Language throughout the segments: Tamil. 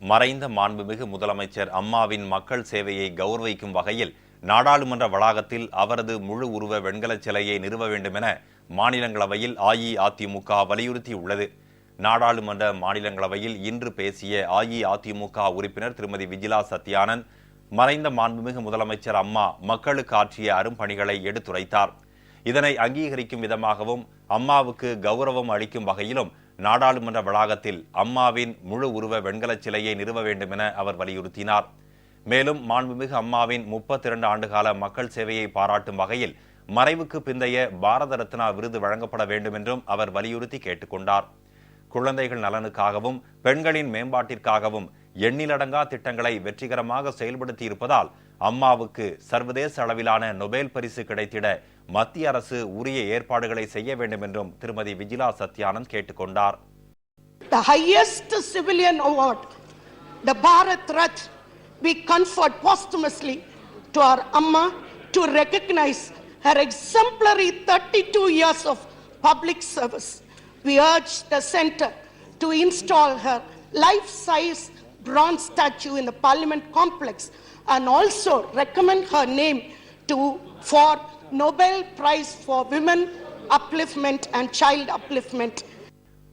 மறைந்த மாண்புமிகு முதலமைச்சர் அம்மாவின் மக்கள் சேவையை கௌரவிக்கும் வகையில் நாடாளுமன்ற வளாகத்தில் அவரது முழு உருவ வெண்கலச் சிலையை நிறுவ வேண்டும் என மாநிலங்களவையில் அஇஅதிமுக வலியுறுத்தியுள்ளது. நாடாளுமன்ற மாநிலங்களவையில் இன்று பேசிய அஇஅதிமுக உறுப்பினர் திருமதி விஜிலா சத்யானந்த் மறைந்த மாண்புமிகு முதலமைச்சர் அம்மா மக்களுக்கு ஆற்றிய அரும்பணிகளை எடுத்துரைத்தார். இதனை அங்கீகரிக்கும் விதமாகவும் அம்மாவுக்கு கௌரவம் அளிக்கும் வகையிலும் நாடாளுமன்ற வளாகத்தில் அம்மாவின் முழு உருவ வெண்கலச் சிலையை நிறுவ வேண்டும் என அவர் வலியுறுத்தினார். மேலும் மாண்புமிகு அம்மாவின் முப்பத்தி இரண்டு ஆண்டுகால மக்கள் சேவையை பாராட்டும் வகையில் மறைவுக்கு பிந்தைய பாரத ரத்னா விருது வழங்கப்பட வேண்டும் என்றும் அவர் வலியுறுத்தி கேட்டுக்கொண்டார். குழந்தைகள் நலனுக்காகவும் பெண்களின் மேம்பாட்டிற்காகவும் எண்ணிலடங்கா திட்டங்களை வெற்றிகரமாக செயல்படுத்தி இருப்பதால் அம்மாவுக்கு சர்வதேச அளவிலான நொபேல் பரிசு கிடைத்திட மத்திய அரசு உரிய ஏற்பாடுகளை செய்ய வேண்டும் என்றும் திருமதி விஜிலா சத்யானந்த் கேட்டுக்கொண்டார் the highest civilian award, the Bharat Rath, we conferred posthumously to our Amma to recognize her exemplary 32 years of public service. We urge the center to install her life-size bronze statue in the Parliament complex and also recommend her name to for Nobel Prize for Women Upliftment and Child Upliftment.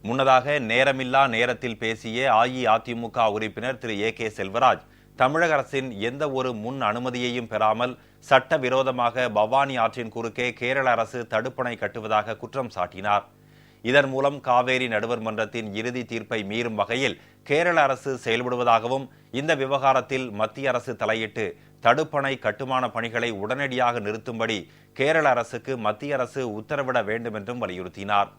முன்னதாக நேரமில்லா நேரத்தில் பேசிய அஇஅதிமுக உறுப்பினர் திரு. ஏ. கே. செல்வராஜ் தமிழக அரசின் எந்த ஒரு முன் அனுமதியையும் பெறாமல் சட்டவிரோதமாக பவானி ஆற்றின் குறுக்கே கேரள அரசு தடுப்பணை கட்டுவதாக குற்றம் சாட்டினார். இதன் மூலம் காவேரி நடுவர் மன்றத்தின் இறுதி தீர்ப்பை மீறும் வகையில் கேரள அரசு செயல்படுவதாகவும் இந்த விவகாரத்தில் மத்திய அரசு தலையிட்டு தடுப்பணை கட்டுமான பணிகளை உடனடியாக நிறுத்தும்படி கேரள அரசுக்கு மத்திய அரசு உத்தரவிட வேண்டும் என்றும் வலியுறுத்தினார்.